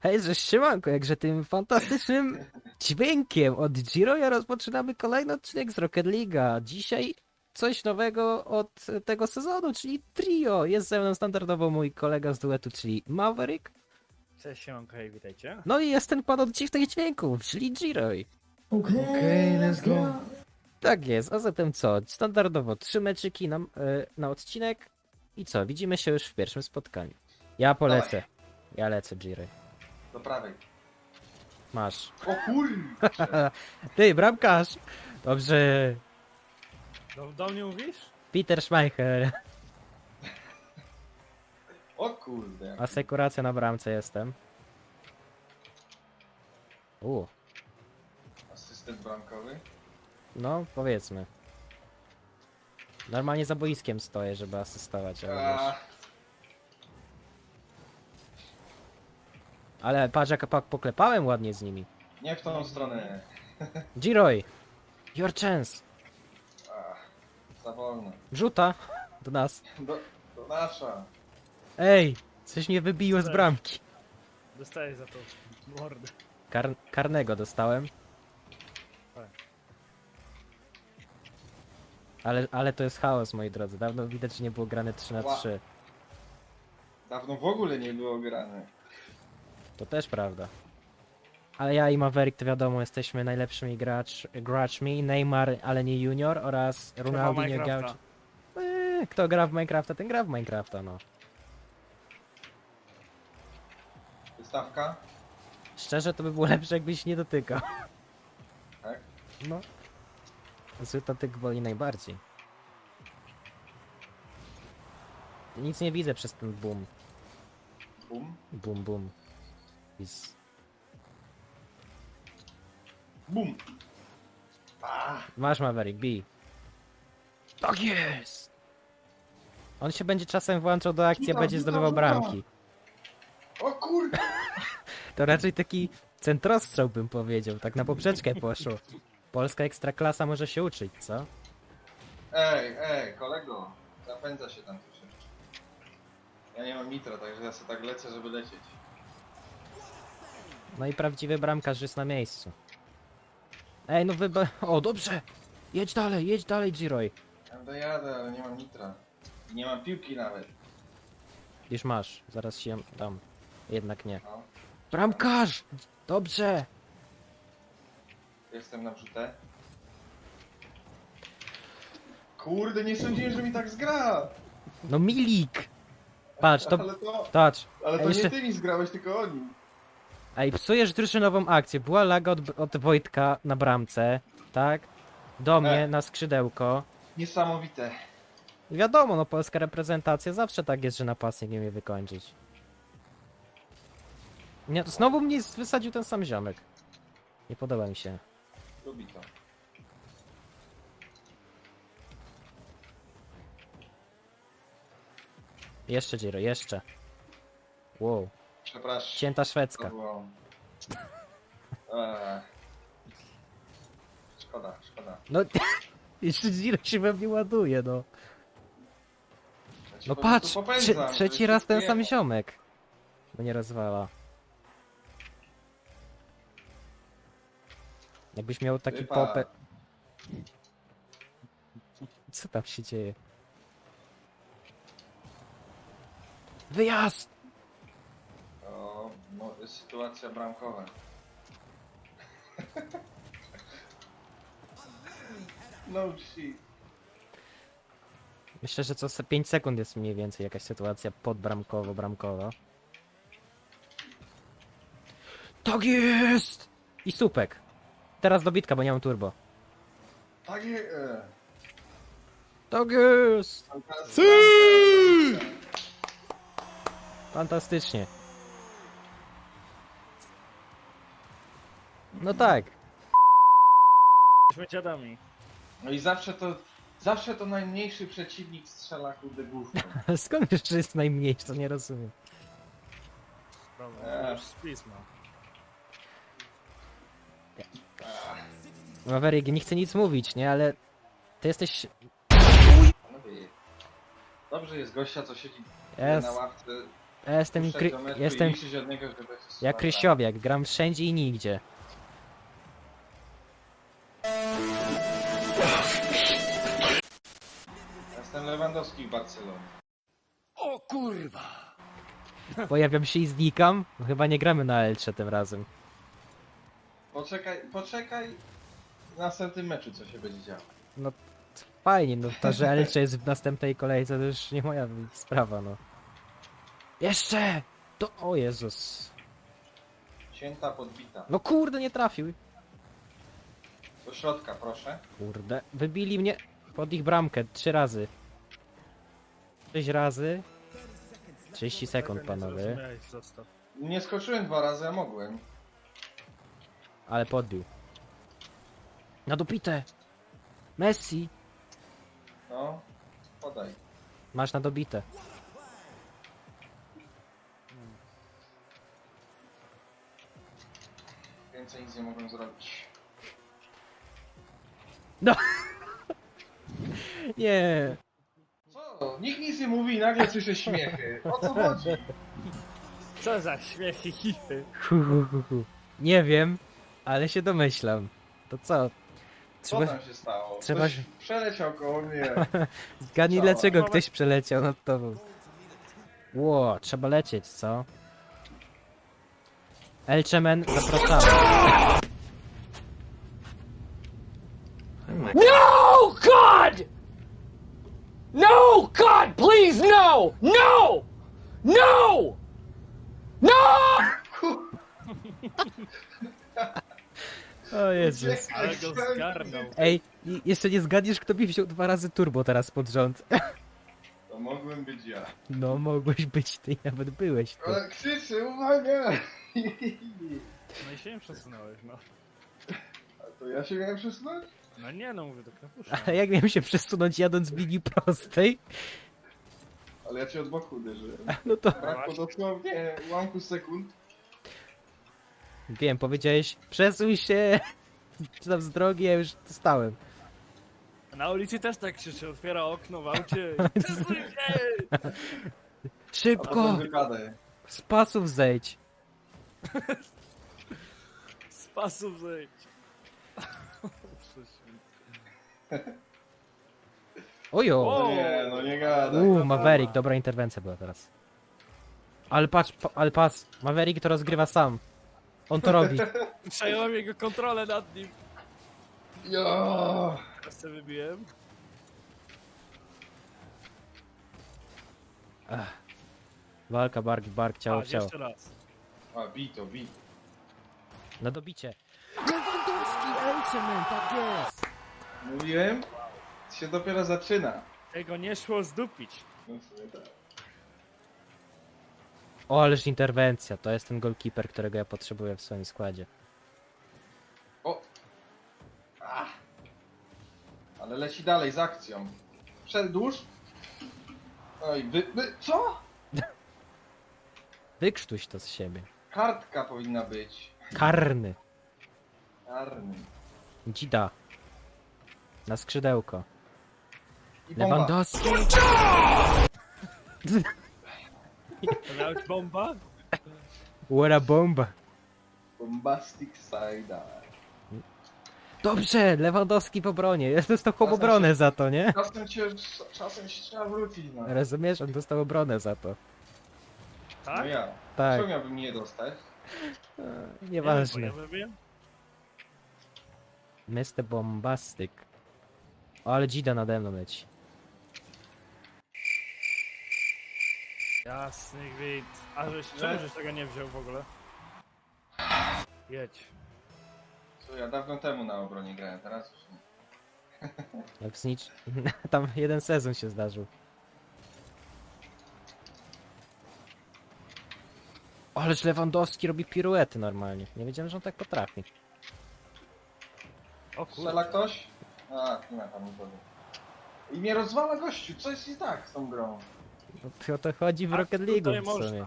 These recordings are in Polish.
Hej, że siemanko, jakże tym fantastycznym dźwiękiem od Giroja rozpoczynamy kolejny odcinek z Rocket League'a. Dzisiaj coś nowego od tego sezonu, czyli trio. Jest ze mną standardowo mój kolega z duetu, czyli Maverick. Cześć, siemanko, hej, witajcie. No i jest ten pan od dziwnych dźwięków, czyli Giroj. Okay, Okej, let's go. Tak jest, a zatem co? Standardowo trzy meczyki na, e, na odcinek i co? Widzimy się już w pierwszym spotkaniu. Ja polecę. Ja lecę, Giroj. Do prawej. Masz. O kur... Ty, bramkarz! Dobrze. Do, do mnie mówisz? Peter Schmeichel. O kurde. Asekuracja na bramce jestem. U, Asystent bramkowy. no powiedzmy. Normalnie za boiskiem stoję, żeby asystować, ale A, Ale patrz jak pa- poklepałem ładnie z nimi. nie w tą stronę. Giroy! Your chance! A, za wolno. Rzuta do nas. Do, do nasza. Ej! Coś mnie wybiło z bramki. Dostaję za to mordę. Kar karnego dostałem. Tak. Ale, ale to jest chaos, moi drodzy. Dawno widać, że nie było grane 3 na Ła. 3 Dawno w ogóle nie było grane. To też prawda. Ale ja i Maverick to wiadomo, jesteśmy najlepszymi gracz, graczmi. Neymar, ale nie junior oraz Ronaldinho Minecrafta. Gaucho. Eee, kto gra w Minecrafta, ten gra w Minecrafta, no. Wystawka. Szczerze to by było lepsze, jakbyś nie dotykał. Tak? No. Zły dotyk boli najbardziej. Nic nie widzę przez ten boom. Bum. Boom, boom. Is... Bum. A, Masz Maverick, B. Tak jest! On się będzie czasem włączał do akcji, a Rzucam, będzie rzucam, zdobywał rzucam. bramki. o kurde. To raczej taki centrostrzał bym powiedział, tak na poprzeczkę poszło. Polska ekstraklasa może się uczyć, co? Ej, ej, kolego. Zapędza się tam troszeczkę. Ja nie mam nitra, także ja sobie tak lecę, żeby lecieć. No i prawdziwy bramkarz jest na miejscu. Ej, no wy... O, dobrze! Jedź dalej, jedź dalej, Giroy. Ja dojadę, ale nie mam nitra. I nie mam piłki nawet. Już masz, zaraz się dam. Jednak nie. No. Bramkarz! Dobrze! Jestem na wrzutę. Kurde, nie sądziłem, że mi tak zgra! No Milik! Patrz, to... Ale to, Patrz. ale to jeszcze- nie ty mi zgrałeś, tylko oni. Ej, psujesz drużynową akcję. Była laga od, od Wojtka na bramce, tak? Do mnie E. na skrzydełko. Niesamowite. Wiadomo, no polska reprezentacja zawsze tak jest, że napastnik nie umie wykończyć. Nie, znowu mnie wysadził ten sam ziomek. Nie podoba mi się. Lubi to. Jeszcze Giro, jeszcze. Wow, Przepraszam. cięta To szwedzka. było... Eee. Szkoda, szkoda. No, jeszcze Giro się we mnie ładuje, no. Ja No po patrz, prostu trze trzeci raz ten sam wiem. ziomek. Bo nie rozwala. Jakbyś miał taki Wypad. popę... Co tam się dzieje? Wyjazd! O, no, sytuacja bramkowa. no shit. Myślę, że co 5 sekund jest mniej więcej jakaś sytuacja podbramkowo-bramkowa. Tak jest! I supek. Teraz dobitka, bo nie mam turbo. Tak jest. E. Tak jest! Fantastycznie. No tak. Jesteśmy dziadami. No i zawsze to, zawsze to najmniejszy przeciwnik strzela kurde główką. Skąd że jest najmniejszy, to nie rozumiem. Dobra, Eee. już z pisma. Maverick, nie chcę nic mówić, nie, ale ty jesteś... Panowie, Dobrze jest gościa, co siedzi Jest. na ławce Ja jestem, kry... jestem liczyć od niego, żeby się jak spadał. Krysiowiak, gram wszędzie i nigdzie. Lewandowski w Barcelonie. Pojawiam się i znikam. No chyba nie gramy na Elcze tym razem. Poczekaj, poczekaj w następnym meczu, co się będzie działo. No fajnie, no to, że Elcze jest w następnej kolejce to już nie moja sprawa, no. Jeszcze! To... O Jezus. Cięta podbita. No kurde, nie trafił. Do środka, proszę. Kurde, wybili mnie pod ich bramkę trzy razy. Sześć razy. 30 sekund, panowie. Nie skoczyłem dwa razy, a mogłem. Ale podbił. Na dobite! Messi! No, podaj. Masz na dobite. Więcej nic nie mogłem zrobić. No! Nie! Nikt nic nie mówi i nagle słyszę śmiechy. O co chodzi? Co za śmiechy, hichy. Hu, hu, hu, hu. Nie wiem, ale się domyślam. To co? Co Trzeba tam się stało? trzeba Ktoś przeleciał koło mnie. zgadnij dlaczego ktoś przeleciał nad tobą. Ło, trzeba lecieć, co? Elchemen, zapraszamy. No! No, God, please, no! No! No! No! O Jezus. Ale go zgarnął. Ej, i- jeszcze nie zgadniesz, kto mi wziął dwa razy turbo teraz pod rząd. To mogłem być ja. No, mogłeś być ty, nawet byłeś ty. Ale krzyczy, uwaga! No i się nie przesunąłeś, no. A to ja się miałem przesunąć? No nie no, mówię do kapuszka. Ale jak miałem się przesunąć jadąc w linii prostej, Ale ja cię od boku uderzyłem. no to Brakło dosłownie ułamku sekund. wiem, powiedziałeś, przesuń się, czy tam z drogi, ja już stałem. Na ulicy też tak krzyczy, otwiera okno w aucie. i Przesuń się! A Szybko, potem wypadaj. z pasów zejdź. Z pasów zejdź. Ojo! O! No nie, no nie gadaj. Uuu, Maverick, dobra interwencja była teraz. Ale patrz, pa, ale patrz, Maverick to rozgrywa sam. On to robi. Przejąłem jego kontrolę nad nim. Jo! Teraz sobie wybiłem. Walka bark w bark, ciało A, w ciało. jeszcze raz. A, bito, bito. Na dobicie. Lewandowski, Elcheman, tak jest! Mówiłem? Się dopiero zaczyna. Tego nie szło zdupić. No w sumie tak. O, ależ interwencja, to jest ten goalkeeper, którego ja potrzebuję w swoim składzie. O! Ach. Ale leci dalej z akcją. Przedłuż. Oj, wy, wy, co? Wykrztuś to z siebie. Kartka powinna być. Karny. Karny. Dzida. Na skrzydełko. I bomba. Lewandowski. Być bomba? What a bomba. Bombastic side Dobrze, Lewandowski w obronie. Ja dostał chłop obronę za to, nie? Czasem cię, czasem się trzeba wrócić, no. Rozumiesz? On dostał obronę za to. No Tak? ja. Tak, Co miałbym nie dostać? nieważne. Nie bo ja wybiłem. Mr. Bombastic. Ale Dzida nade mną leci. Jasny gwint. A żeś, czemu żeś tego nie wziął w ogóle? Jedź. Co ja dawno temu na obronie grałem, teraz już nie. Jak znicz... Tam jeden sezon się zdarzył. Ależ Lewandowski robi piruety normalnie. Nie wiedziałem, że on tak potrafi. O kurde. Strzela ktoś? A, nie ma tam nikogo. I mnie rozwala gościu, co jest nie tak z tą grą? No, O to chodzi w A, Rocket tutaj League w można. sumie.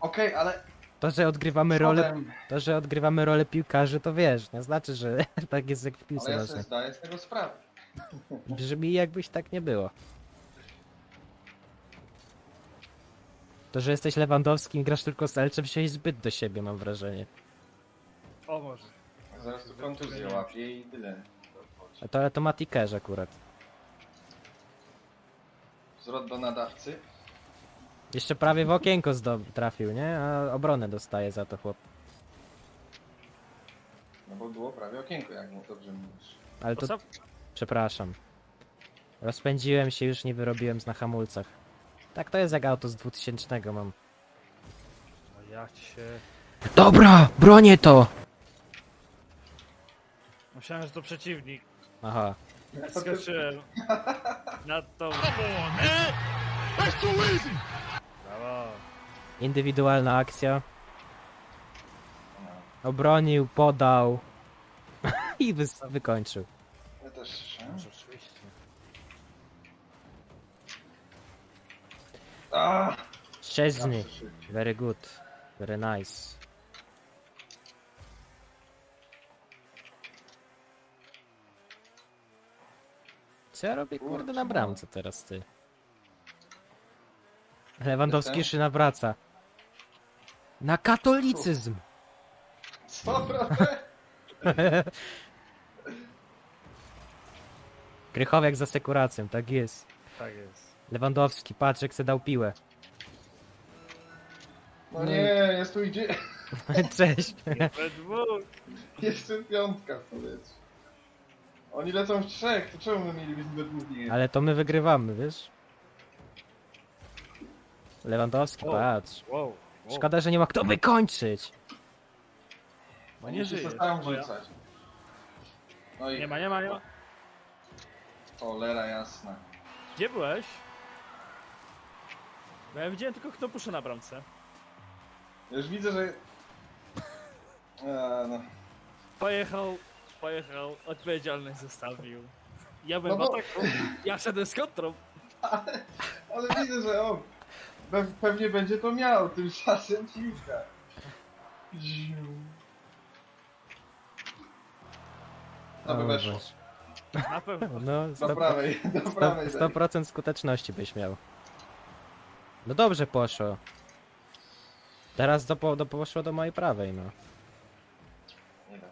Okej, ale... To, że odgrywamy rolę, Potem- to, że odgrywamy rolę piłkarzy, to wiesz, nie znaczy, że tak jest jak w piłce Ale ja nożnej. sobie zdaję z tego sprawę. Brzmi jakbyś tak nie było. To, że jesteś Lewandowskim i grasz tylko z Elczem, wziąłeś zbyt do siebie, mam wrażenie. O może. Zaraz tu kontuzję łapie i tyle. To, ale to ma tikerz akurat. Zwrot do nadawcy. Jeszcze prawie w okienko zdo- trafił, nie? A obronę dostaje za to chłop. No bo było prawie okienko, jak mu dobrze mówisz. Ale to... Przepraszam. Rozpędziłem się, już nie wyrobiłem na hamulcach. Tak to jest jak auto z 2000 mam. No ja cię... Dobra, bronię to! Myślałem, że to przeciwnik. Aha. Skoczyłem. Na to. Brawo. Indywidualna akcja. Obronił, podał. I wys- wykończył. Ja też słyszę. Rzeczywiście. A! Szczęsny. zawsze szybciej. Very good. Very nice. Co ja robię kurde na no. bramce teraz ty? Lewandowski jeszcze nawraca. Na katolicyzm! Co, prawda? Krychowiak za sekuracją, tak jest. Tak jest. Lewandowski, patrz jak se dał piłę. No nie, jest tu idzie. Cześć. We dwóch. Jeszcze piątka w powietrzu. Oni lecą w trzech, to czemu my mielibyśmy we dwóch nie? Ale to my wygrywamy, wiesz? Lewandowski, O. patrz. Wow. wow. Szkoda, że nie ma kto wykończyć. Bo Oni nie się żyje. rzucać. No i Nie ma, nie ma, nie ma. cholera jasna. Gdzie byłeś? Bo ja widziałem tylko kto puszy na bramce. Już widzę, że... A, no. Pojechał, pojechał, odpowiedzialność zostawił. Ja byłem No bo- ataku, ja szedłem z kontrą. Ale widzę, że on pe pewnie będzie to miał, tymczasem. To by O weszło. Boże. Na pewno. No, Do 100%, prawej, do prawej. 100%, 100% skuteczności byś miał. No dobrze poszło. Teraz do, po- do, poszło do mojej prawej, no. Nie da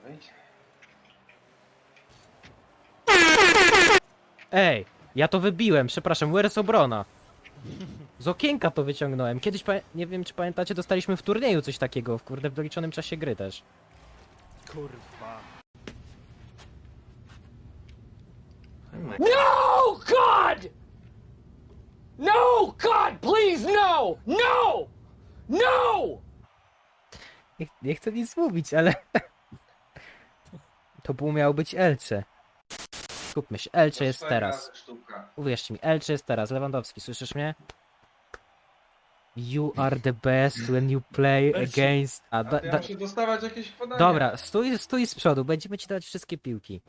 Ej, ja to wybiłem, przepraszam, where is obrona? Z okienka to wyciągnąłem. Kiedyś, pa- nie wiem czy pamiętacie, dostaliśmy w turnieju coś takiego, w kurde, w doliczonym czasie gry też. Kurwa. No, God! No, God, please, no! No! No! Nie, nie chcę nic mówić, ale... To było miało być Elcze. Skupmy się, Elcze jest teraz. Sztuka. Uwierzcie mi, Elcze jest teraz. Lewandowski, słyszysz mnie? You are the best when you play against... A, da, ja da, muszę dostawać jakieś podanie. dobra, stój, stój z przodu, będziemy ci dawać wszystkie piłki.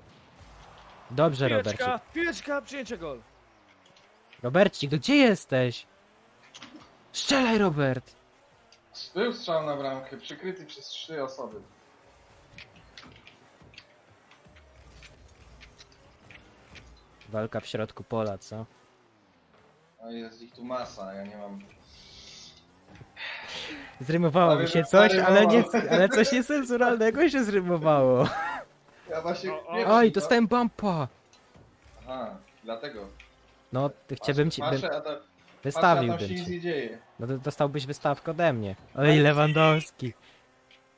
Dobrze, Robercik. Piłeczka, piłeczka, przyjęcie gol. Robercik, no gdzie jesteś? Strzelaj, Robert! Był strzał na bramkę, przykryty przez trzy osoby. Walka w środku pola, co? No jest ich tu masa, ja nie mam... Zrymowało mi Ale się że coś, ale, nie, ale coś niecenzuralnego się zrymowało. Ja właśnie... O, o. Oj, no. dostałem bumpa! Aha, dlatego. No, ty chciałbym ci... Patrzę, Bym, a to, patrzę, a tam wystawiłbym się nic ci. nie dzieje. No to dostałbyś wystawkę ode mnie. Oj, Lewandowski.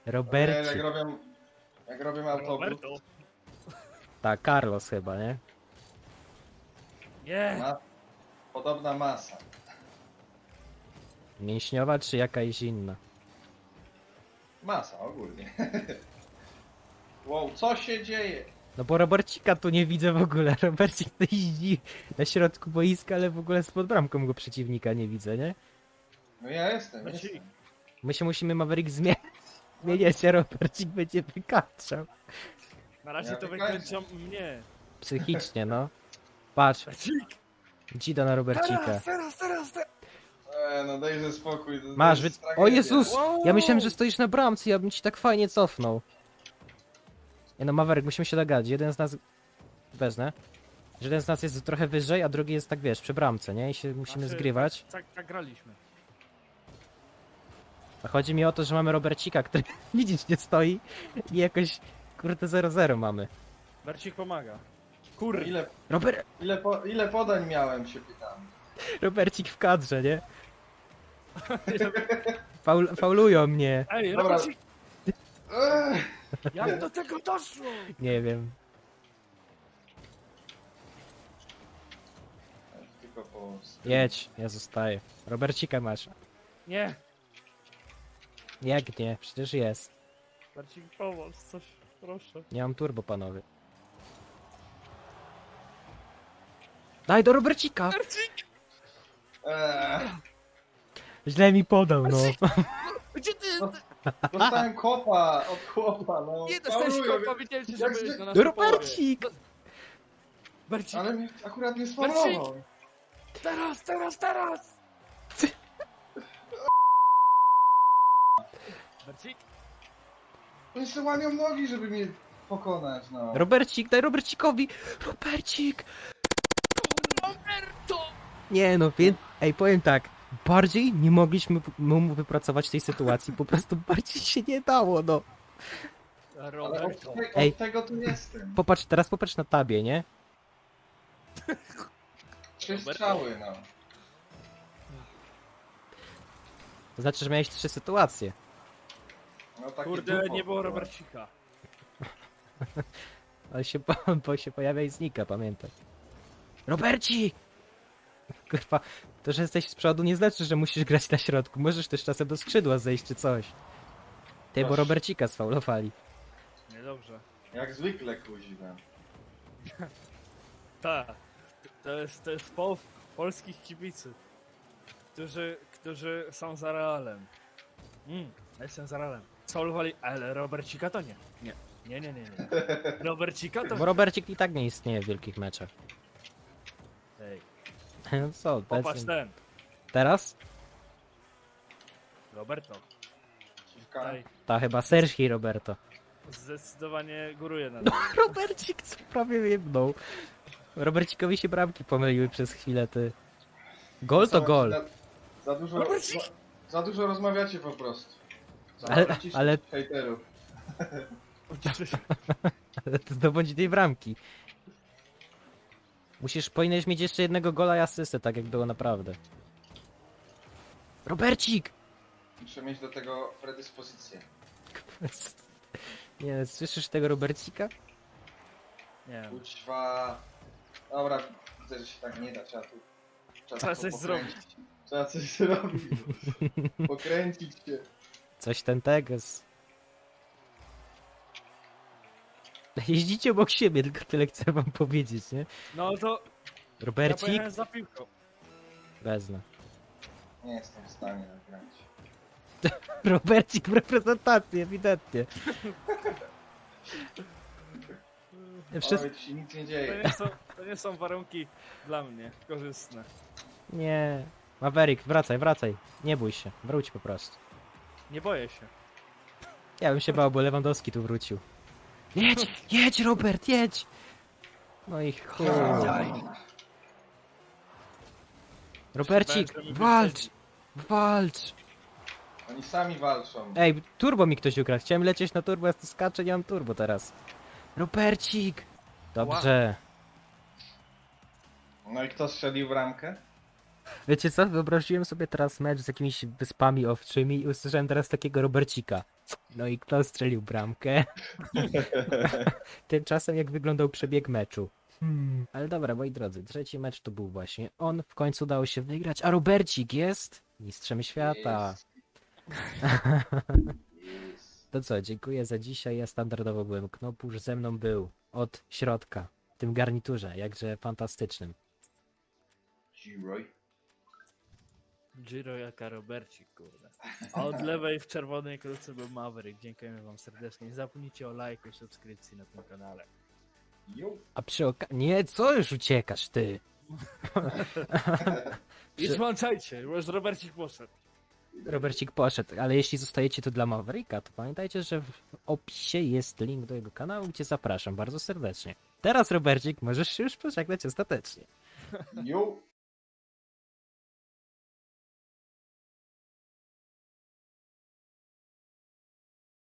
Jak Robercik. robią... Jak robią autobus... Roberto. Tak, Carlos chyba, nie? Nie. Ma... Podobna masa. Mięśniowa czy jakaś inna? Masa ogólnie. wow, co się dzieje? No bo Robercika tu nie widzę w ogóle. Robercik to jeździ na środku boiska, ale w ogóle spod bramką go przeciwnika nie widzę, nie? No ja jestem, Maciej. jestem. My się musimy Maverick zmieniać. Zmieniać się, Robercik będzie wykaczał. Na razie Ja to wykończą mnie. Psychicznie, no. Patrz, Cik. dzida na Robercika. Teraz, teraz, teraz, teraz. E, no dajże spokój. To Masz, wy... jest O tragedia. Jezus! Ja myślałem, że stoisz na bramce, ja bym ci tak fajnie cofnął. Nie no, Maverick, musimy się dogadać. Jeden z nas... Wezmę. Że Jeden z nas jest trochę wyżej, a drugi jest tak, wiesz, przy bramce, nie? I się musimy Znaczy- zgrywać. Tak, tak graliśmy. A Chodzi mi o to, że mamy Robercika, który widzisz nie stoi i jakoś kurde 0-0 mamy. Bercik pomaga. Kur... Ile, Robert, ile, po, ile podań miałem, się pytam. Robercik w kadrze, nie? Faul, faulują mnie. Ej, Dobra. Robercik, Ech, jak do tego doszło? Nie wiem. Tylko po... Jedź, ja zostaję. Robercika masz. Nie, Jak nie? Przecież jest. Bercik pomoc, coś, proszę. Nie mam turbo, panowie. Daj do Robercika! Eee, Źle mi podał, no. Gdzie ty dostałem kopa od chłopa, no. Nie dostałeś kopa, mnie. widziałem cię, Jak że byłeś zwy- na naszym połowie. Robercik! Bercik, Ale mnie akurat nie spawnował. teraz, teraz, teraz! Bercik, Oni sobie łamią nogi, żeby mnie pokonać, no. Robercik, daj Robercikowi! Robercik! Roberto! Nie no, wie... Ej, powiem tak. Bardziej nie mogliśmy mu wypracować tej sytuacji. Po prostu bardziej się nie dało, no. Ale od, Roberto. te, Ej. od tego tu jestem. Popatrz, teraz popatrz na tabie, nie? Trzy strzały, no. To znaczy, że miałeś trzy sytuacje. no takie Kurde, dupo nie było. Robercika. Ale się, po- bo się pojawia i znika, pamiętaj. Robercik! Kurwa, to, że jesteś z przodu nie znaczy, że musisz grać na środku. Możesz też czasem do skrzydła zejść czy coś. Ty, bo Proszę. Robercika sfaulowali. Niedobrze. Jak zwykle kuźwa. Tak. To jest, to jest poł polskich kibiców, którzy, którzy są za Realem. Mm, ja jestem za Realem. Sfaulowali, ale Robercika to nie. Nie. Nie, nie, nie, nie. Robercika to Bo nie. Robercik i tak nie istnieje w wielkich meczach. No co, popatrz ten. Teraz? Roberto. Ta chyba Sergi Roberto. zdecydowanie góruje na Robercik co prawie jebnął. Robercikowi się bramki pomyliły przez chwilę, ty. Gol to Za- gol. Za, za dużo, za, za dużo rozmawiacie po prostu. Za Ale- cisnąć ale- Hejterów. Ale to zdobądź tej bramki. Musisz, powinieneś mieć jeszcze jednego gola i asystę, tak jak było naprawdę. Robercik! Muszę mieć do tego predyspozycję. Nie, słyszysz tego Robercika? Nie wiem. Kuźwa. Dobra, widzę, że się tak nie da. Trzeba tu... Trzeba tu coś pokręcić. Trzeba coś zrobić. Pokręcić się. Coś ten teges. Jeździcie obok siebie, tylko tyle chcę wam powiedzieć, nie? No to ja Robercik? pojechałem za piłką. Wezmę. Nie jestem w stanie nagrać. Robercik w reprezentacji, ewidentnie. Oj, tu się nic nie To dzieje. nie, są, to nie są warunki dla mnie korzystne. Nie. Maverick, wracaj, wracaj. Nie bój się, wróć po prostu. Nie boję się. Ja bym się bał, bo Lewandowski tu wrócił. Jedź, jedź Robert, jedź! No i chuj. Robercik, walcz! Walcz! Oni sami walczą. Ej, turbo mi ktoś ukradł. Chciałem lecieć na turbo, ja tu skaczę, nie mam turbo teraz. Robercik! Dobrze. No i kto strzelił w ramkę? Wiecie co? Wyobraziłem sobie teraz mecz z jakimiś wyspami owczymi i usłyszałem teraz takiego Robercika. No i kto strzelił bramkę? Tymczasem jak wyglądał przebieg meczu. Hmm. Ale dobra, moi drodzy, trzeci mecz to był właśnie on. W końcu udało się wygrać, a Robercik jest mistrzem świata. To co, dziękuję za dzisiaj. Ja standardowo byłem Knopusz, ze mną był od środka, w tym garniturze, jakże fantastycznym. Giroy. Giro jaka Robercik, kurde. A od lewej w czerwonej krótce był Maverick. Dziękujemy wam serdecznie. Nie zapomnijcie o lajku i subskrypcji na tym kanale. Jo. A przy okazji... Nie, co już uciekasz, ty? I złączajcie, już Robercik poszedł. Robercik poszedł, ale jeśli zostajecie tu dla Mavericka, to pamiętajcie, że w opisie jest link do jego kanału, gdzie zapraszam bardzo serdecznie. Teraz, Robercik, możesz się już pożegnać ostatecznie. Jo.